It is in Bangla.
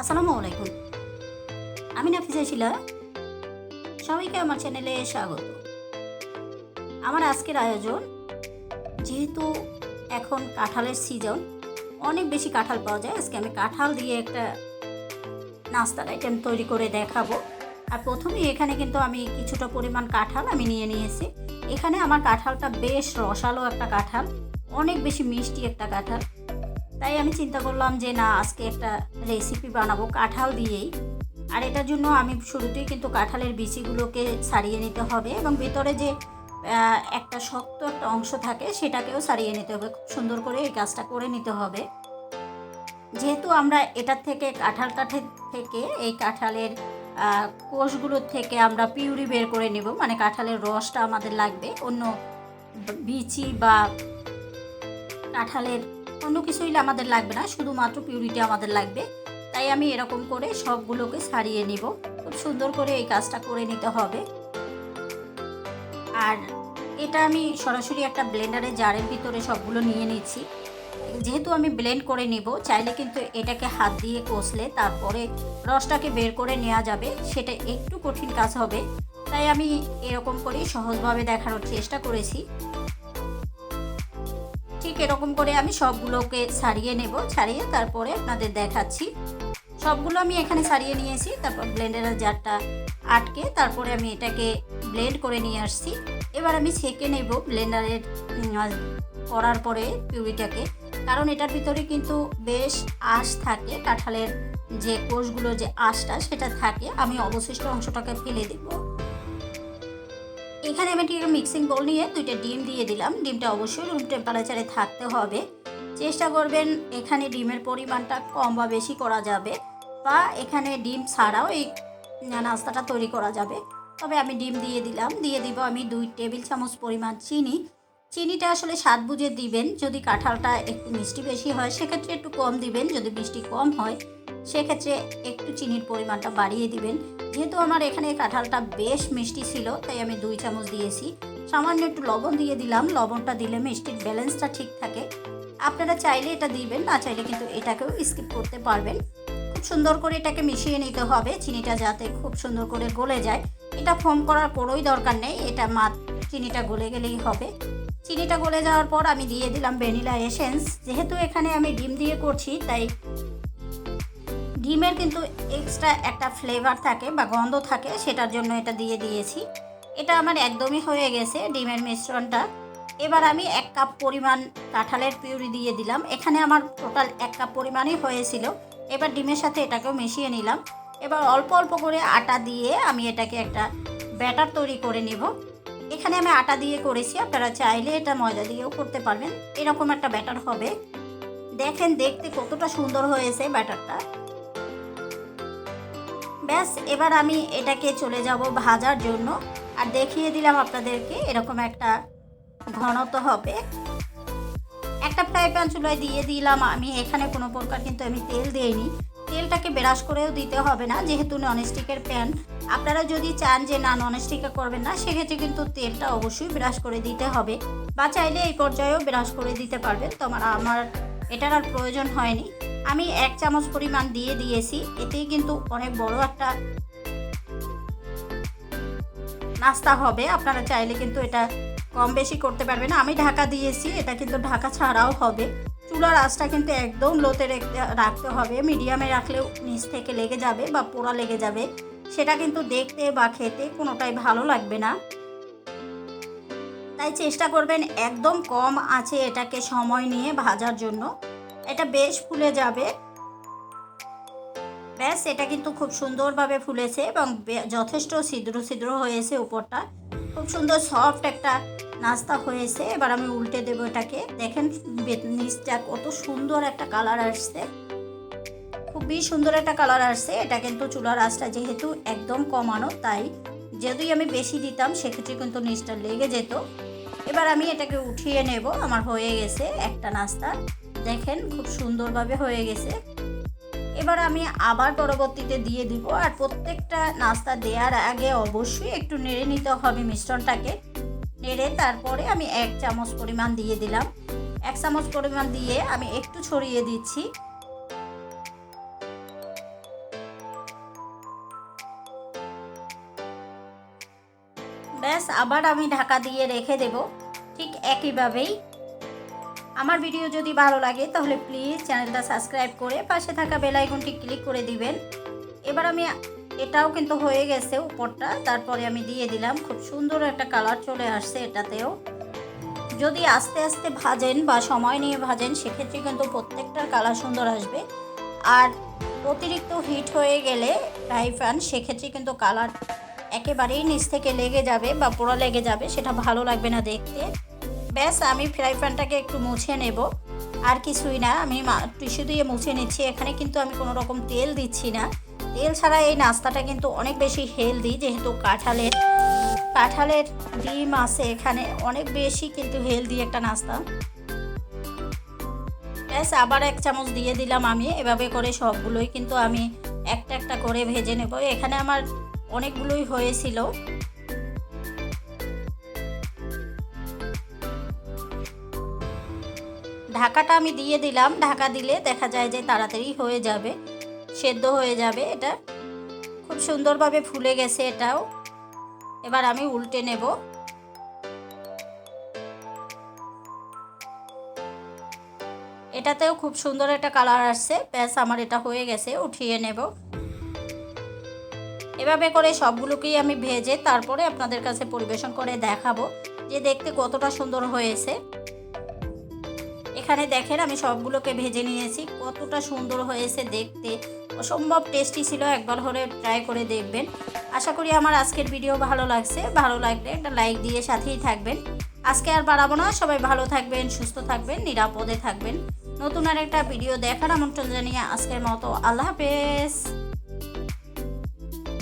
আসসালামু আলাইকুম। আমি নাফিজা শিলা। সবাইকে আমার চ্যানেলে স্বাগত। আমার আজকের আয়োজন, যেহেতু এখন কাঁঠালের সিজন অনেক বেশি কাঁঠাল পাওয়া যায়। আজকে আমি কাঁঠাল দিয়ে একটা নাস্তার আইটেম তৈরি করে দেখাবো। আর প্রথমেই এখানে কিন্তু আমি কিছুটা পরিমাণ কাঁঠাল আমি নিয়ে নিয়েছি। এখানে আমার কাঁঠালটা বেশ রসালো একটা কাঁঠাল, অনেক বেশি মিষ্টি একটা কাঁঠাল। তাই আমি চিন্তা করলাম যে না, আজকে একটা রেসিপি বানাবো কাঁঠাল দিয়েই। আর এটার জন্য আমি শুরুতেই কিন্তু কাঁঠালের বিচিগুলোকে সারিয়ে নিতে হবে এবং ভেতরে যে একটা শক্ত একটা অংশ থাকে সেটাকেও সারিয়ে নিতে হবে। খুব সুন্দর করে এই কাজটা করে নিতে হবে। যেহেতু আমরা এটার থেকে কাঁঠাল কাঠের থেকে এই কাঁঠালের কোষগুলোর থেকে আমরা পিউরি বের করে নেব। মানে কাঁঠালের রসটা আমাদের লাগবে। অন্য বিচি বা কাঁঠালের অন্য কিছুই আমাদের লাগবে না, শুধুমাত্র পিউরিটি আমাদের লাগবে। তাই আমি এরকম করে সবগুলোকে ছাড়িয়ে নিব। খুব সুন্দর করে এই কাজটা করে নিতে হবে। আর এটা আমি সরাসরি একটা ব্লেন্ডারের জারের ভিতরে সবগুলো নিয়ে নিচ্ছি। যেহেতু আমি ব্লেন্ড করে নিব, চাইলে কিন্তু এটাকে হাত দিয়ে কষলে তারপরে রসটাকে বের করে নেওয়া যাবে। সেটা একটু কঠিন কাজ হবে। তাই আমি এরকম করেই সহজভাবে দেখানোর চেষ্টা করেছি। এরকম করে আমি সবগুলোকে ছাড়িয়ে নেব, ছাড়িয়ে তারপরে আপনাদের দেখাচ্ছি। সবগুলো আমি এখানে ছাড়িয়ে নিয়েছি, তারপর ব্লেন্ডারের জারটা আটকে তারপরে আমি এটাকে ব্লেন্ড করে নিয়ে আসছি। এবার আমি ছেঁকে নেব ব্লেন্ডারের করার পরে পিউরিটাকে। কারণ এটার ভিতরে কিন্তু বেশ আঁশ থাকে, কাঁঠালের যে কোষগুলো যে আঁশটা সেটা থাকে। আমি অবশিষ্ট অংশটাকে ফেলে দেবো। এখানে আমি ঠিক মিক্সিং বোল নিয়ে দুইটা ডিম দিয়ে দিলাম। ডিমটা অবশ্যই রুম টেম্পারেচারে থাকতে হবে। চেষ্টা করবেন এখানে ডিমের পরিমাণটা কম বা বেশি করা যাবে বা এখানে ডিম ছাড়াও এই নাস্তাটা তৈরি করা যাবে। তবে আমি ডিম দিয়ে দিলাম। দিয়ে দিব আমি দুই টেবিল চামচ পরিমাণ চিনি। চিনিটা আসলে স্বাদ বুঝে দিবেন। যদি কাঁঠালটা একটু মিষ্টি বেশি হয়, সেক্ষেত্রে একটু কম দিবেন। যদি মিষ্টি কম হয় সেক্ষেত্রে একটু চিনির পরিমাণটা বাড়িয়ে দিবেন। যেহেতু আমার এখানে কাঁঠালটা বেশ মিষ্টি ছিল, তাই আমি দুই চামচ দিয়েছি। সামান্য একটু লবণ দিয়ে দিলাম। লবণটা দিলে মিষ্টির ব্যালেন্সটা ঠিক থাকে। আপনারা চাইলে এটা দিবেন, না চাইলে কিন্তু এটাকেও স্কিপ করতে পারবেন। খুব সুন্দর করে এটাকে মিশিয়ে নিতে হবে। চিনিটা যাতে খুব সুন্দর করে গলে যায়। এটা ফোম করার কোনোই দরকার নেই। এটা মা, চিনিটা গলে গেলেই হবে। চিনিটা গলে যাওয়ার পর আমি দিয়ে দিলাম ভ্যানিলা এসেন্স। যেহেতু এখানে আমি ডিম দিয়ে করছি, তাই ডিমের কিন্তু এক্সট্রা একটা ফ্লেভার থাকে বা গন্ধ থাকে, সেটার জন্য এটা দিয়ে দিয়েছি। এটা আমার একদমই হয়ে গেছে ডিমের মিশ্রণটা। এবার আমি এক কাপ পরিমাণ কাঁঠালের পিউরি দিয়ে দিলাম। এখানে আমার টোটাল এক কাপ পরিমাণই হয়েছিল। এবার ডিমের সাথে এটাকেও মিশিয়ে নিলাম। এবার অল্প অল্প করে আটা দিয়ে আমি এটাকে একটা ব্যাটার তৈরি করে নেব। এখানে আমি আটা দিয়ে করেছি। আপনারা চাইলে এটা ময়দা দিয়েও করতে পারবেন। এরকম একটা ব্যাটার হবে। দেখেন, দেখতে কতটা সুন্দর হয়েছে ব্যাটারটা। ব্যাস, এবার আমি এটাকে চলে যাব ভাজার জন্য। আর দেখিয়ে দিলাম আপনাদেরকে, এরকম একটা ঘনত্ব হবে। একটা ফ্রাই প্যান চুলায় দিয়ে দিলাম আমি। এখানে কোনো প্রকার কিন্তু আমি তেল দিইনি। তেলটাকে ব্রাশ করেও দিতে হবে না, যেহেতু ননস্টিকের প্যান। আপনারা যদি চান যে না ননস্টিকে করবেন না, সেক্ষেত্রে কিন্তু তেলটা অবশ্যই ব্রাশ করে দিতে হবে। বা চাইলে এই পর্যায়েও ব্রাশ করে দিতে পারবেন। তোমার, আমার, এটার আর প্রয়োজন হয়নি। আমি এক চামচ পরিমাণ দিয়ে দিয়েছি। এতেই কিন্তু অনেক বড় একটা নাস্তা হবে। আপনারা চাইলে কিন্তু এটা কম বেশি করতে পারবেন। আমি ঢাকা দিয়েছি, এটা কিন্তু ঢাকা ছাড়াও হবে। চুলার আঁচটা কিন্তু একদম লোতে রেখে- রাখতে হবে। মিডিয়ামে রাখলেও নিচ থেকে লেগে যাবে বা পোড়া লেগে যাবে। সেটা কিন্তু দেখতে বা খেতে কোনোটাই ভালো লাগবে না। তাই চেষ্টা করবেন একদম কম আছে এটাকে সময় নিয়ে ভাজার জন্য। এটা বেশ ফুলে যাবে। ব্যাস, এটা কিন্তু খুব সুন্দরভাবে ফুলেছে এবং যথেষ্ট ছিদ্র ছিদ্র হয়েছে উপরটা। খুব সুন্দর সফট একটা নাস্তা হয়েছে। এবার আমি উল্টে দেবো এটাকে। দেখেন নিচটা কত সুন্দর একটা কালার আসছে। খুবই সুন্দর একটা কালার আসছে। এটা কিন্তু চুলার আঁচটা যেহেতু একদম কমানো, তাই যদি আমি বেশি দিতাম, সেক্ষেত্রে কিন্তু নিচটা লেগে যেত। এবার আমি এটাকে উঠিয়ে নেব। আমার হয়ে গেছে একটা নাস্তা। দেখেন, খুব সুন্দরভাবে হয়ে গেছে। এবার আমি আবার পরবর্তীতে দিয়ে দিব, আর প্রত্যেকটা নাস্তা দেওয়ার আগে অবশ্যই একটু নেড়ে নিতে হবে মিশ্রণটাকে। নেড়ে তারপরে আমি এক চামচ পরিমাণ দিয়ে দিলাম। এক চামচ পরিমাণ দিয়ে আমি একটু ছড়িয়ে দিচ্ছি। ব্যাস, আবার আমি ঢাকা দিয়ে রেখে দেব। ঠিক একইভাবেই আমার ভিডিও যদি ভালো লাগে, তাহলে প্লিজ চ্যানেলটা সাবস্ক্রাইব করে পাশে থাকা বেল আইকনটি ক্লিক করে দিবেন। এবার আমি এটাও কিন্তু হয়ে গেছে উপরটা, তারপরে আমি দিয়ে দিলাম। খুব সুন্দর একটা কালার চলে আসছে এটাতেও। যদি আস্তে আস্তে ভাজেন বা সময় নিয়ে ভাজেন, সেক্ষেত্রে কিন্তু প্রত্যেকটার কালার সুন্দর আসবে। আর অতিরিক্ত হিট হয়ে গেলে ফ্রাই প্যান সেক্ষেত্রে কিন্তু কালার একেবারেই নিচ থেকে লেগে যাবে বা পোড়া লেগে যাবে, সেটা ভালো লাগবে না দেখতে। ব্যাস, আমি ফ্রাই প্যানটাকে একটু মুছে নেব। আর কিছুই না, আমি টিস্যু দিয়ে মুছে নিচ্ছি। এখানে কিন্তু আমি কোনো রকম তেল দিচ্ছি না। তেল ছাড়া এই নাস্তাটা কিন্তু অনেক বেশি হেলদি যেহেতু কাঁঠালের কাঁঠালের ডিম আছে এখানে। অনেক বেশি কিন্তু হেলদি একটা নাস্তা। ব্যাস, আবার এক চামচ দিয়ে দিলাম আমি। এভাবে করে সবগুলোই কিন্তু আমি একটা একটা করে ভেজে নেব। এখানে আমার অনেকগুলোই হয়েছিল। ঢাকাটা আমি দিয়ে দিলাম। ঢাকা দিলে দেখা যায় যে তাড়াতাড়ি হয়ে যাবে। সেদ্ধ হয়ে যাবে। এটা খুব সুন্দরভাবে ফুলে গেছে এটাও। এবার আমি উল্টে নেব। এটাতেও খুব সুন্দর একটা কালার আসছে। ব্যাস, আমার এটা হয়ে গেছে। উঠিয়ে নেব। এভাবে করে সবগুলোকেই আমি ভেজে তারপরে আপনাদের কাছে পরিবেশন করে দেখাবো যে দেখতে কতটা সুন্দর হয়েছে। এখানে দেখেন আমি সবগুলোকে ভেজে নিয়েছি। কতটা সুন্দর হয়েছে দেখতে। অসম্ভব টেস্টি ছিল, একবার হলে ট্রাই করে দেখবেন। আশা করি আমার আজকের ভিডিও ভালো লাগছে। ভালো লাগলে একটা লাইক দিয়ে সাথেই থাকবেন। আজকে আর বাড়াবো না। সবাই ভালো থাকবেন, সুস্থ থাকবেন, নিরাপদে থাকবেন। নতুন আর একটা ভিডিও দেখার আমন্ত্রণ জানিয়ে আজকের মতো আল্লাহ হাফেজ।